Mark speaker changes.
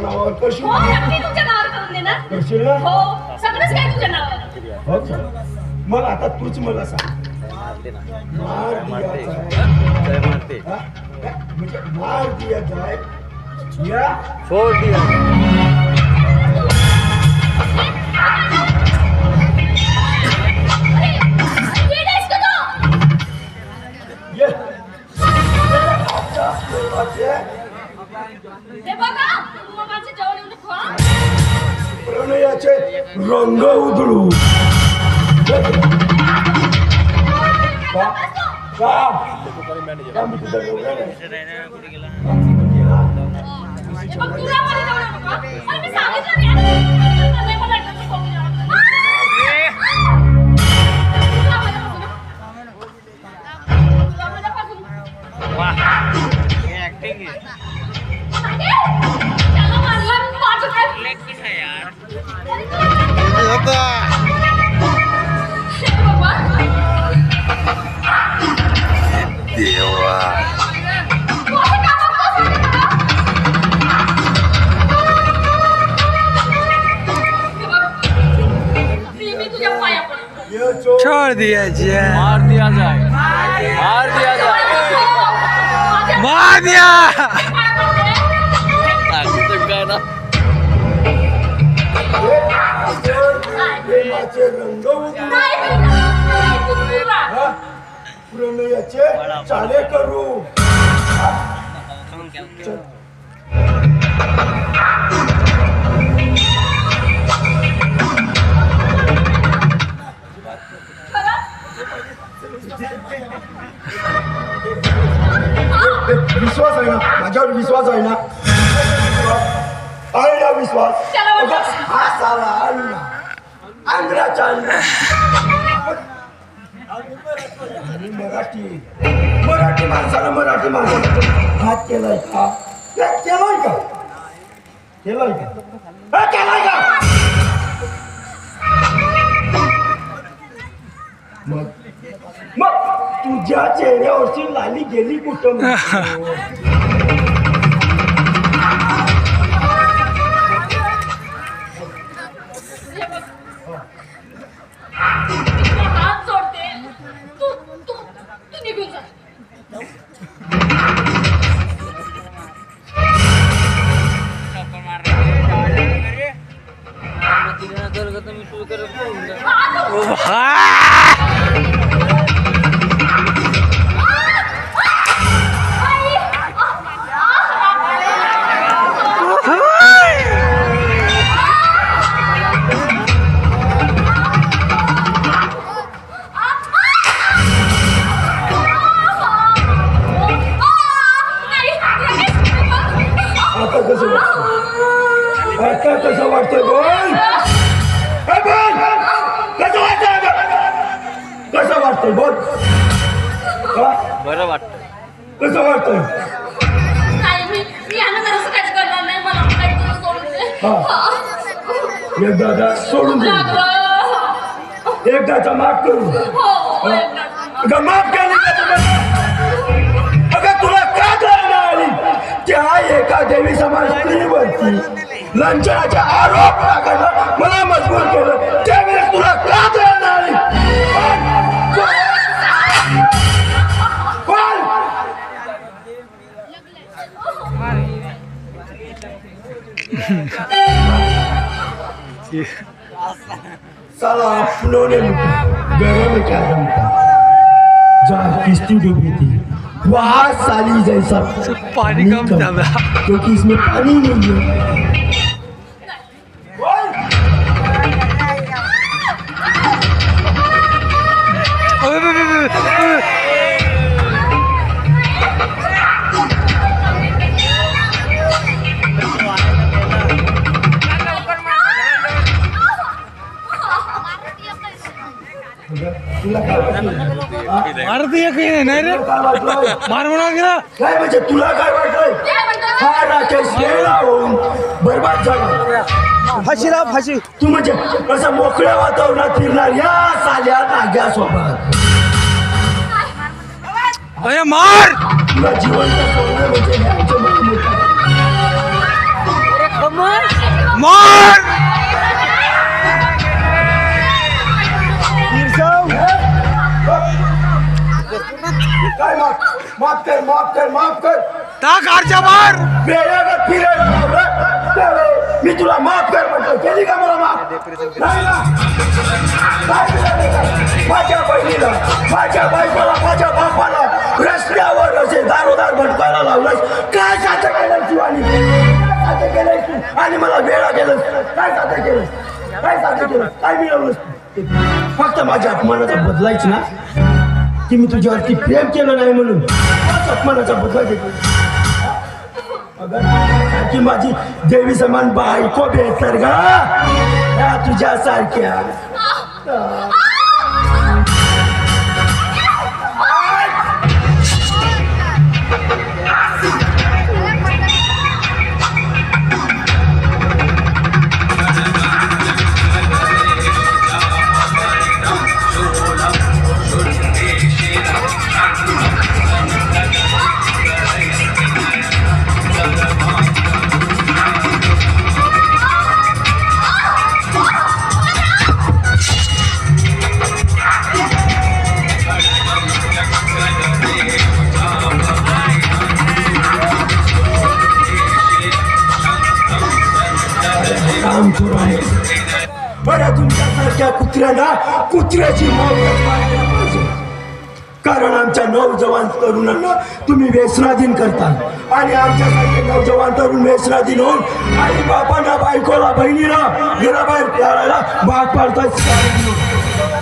Speaker 1: नावावर करशील
Speaker 2: हो नक्की तुमच्या नावावर करून देणार.
Speaker 1: करशील ना
Speaker 2: हो सगळंच काय तुझ्या नावावर.
Speaker 1: हो का? मग आता तूच मला सांग. मार दिया जाय. हा? म्हणजे मार दिया जाय. या.
Speaker 3: छोड़ दिया.
Speaker 2: अरे येड आहेस का तू?
Speaker 1: ये. आता प्रेमाचे
Speaker 2: हे बघा రంగౌతుడు
Speaker 1: Thank you.
Speaker 4: छोड़ दिया जाए
Speaker 3: मार दिया जाए। मार दिया जाए।
Speaker 4: मार दिया।
Speaker 1: चाले करू। विश्वास आहे ना? माझ्यावर विश्वास आहे ना? आहे ना विश्वास? हा साला अण्णा आंध्राचा अण्णा मराठी. मराठी माणसाला मराठी माणसाला. हात केलाय का? केलाय का? केलाय का? केलाय का? मग मग तुझ्या चेहऱ्यावरची लाली गेली कुठं
Speaker 2: हात जोडते. तू तू तू निघून जा.
Speaker 3: मी
Speaker 1: कसं वाटतं आता कसं वाटतंय बोल? हे बोल! कसं वाटतंय बघ. कसं वाटतंय बोल? हा?
Speaker 3: बरं वाटतं.
Speaker 1: कसं हा. एकदा सोडून दे.
Speaker 2: लागलं.
Speaker 1: एकदाचा माफ करू.
Speaker 2: हो एकदा.
Speaker 1: अगं माफ. केली समाज स्त्रीवरती लंचनाचा आरोप टाकायला मला मजबूर केलं. त्यावेळेस तुला का कळलं आली साला अपनों ने गरम क्या जमता जहाँ किस्ती डूबी थी वहाँ साली जैसा
Speaker 4: पानी कम
Speaker 1: कम।
Speaker 4: ज्यादा।
Speaker 1: क्योंकि इसमें पानी नहीं है वाटलं? हा?
Speaker 4: मार दिया कहीं नहीं रे? मार बना गिरा
Speaker 1: काय म्हणजे तुला काय
Speaker 2: म्हणतो?
Speaker 1: हा राकेश वेळा होऊन बरबाद झाला
Speaker 4: फाशी लाव फाशी
Speaker 1: तू म्हणजे असं मोकळ्या वातावरणात फिरणार या साल्या नाग्यासोबत
Speaker 4: अरे मार
Speaker 1: तुला जिवंत सोडणं म्हणजे मोठं.
Speaker 4: मार
Speaker 1: काय माफ? माफ कर माफ कर माफ कर.
Speaker 4: टाक आरच्या मार
Speaker 1: बेळ्यागत फिरायला लावलं, त्यावेळी मी तुला माफ कर म्हटलं केली का मला माफ? नाही ना. काय केलं? माझ्या बहिणीला माझ्या बायकोला माझ्या बापाला रस्त्यावर असे दारोदार भटकायला लावलंस काय साथं केलं शिवानी काय साथं केलंय तू? आणि मला वेळा केलं काय साथं केलं काय साथं केलं काय मिळवलंस? तू? फक्त माझ्या अपमानाचा बदलायच ना. की मी तुझ्यावरती प्रेम केलं नाही म्हणून. अपमानाचा बदला घेतो की माझी देवी समान बायको बेसर गा तुझ्यासारख्या कुत्र्याला कुत्र्याची मौत कारण आमच्या नौजवान तरुणांना तुम्ही व्यसनाधीन करता. आणि आमच्यासारखे नौजवान तरुण व्यसनाधीन होऊन आई बापांना बायकोला बहिणीला घराबाहेर खेळायला भाग पाडतात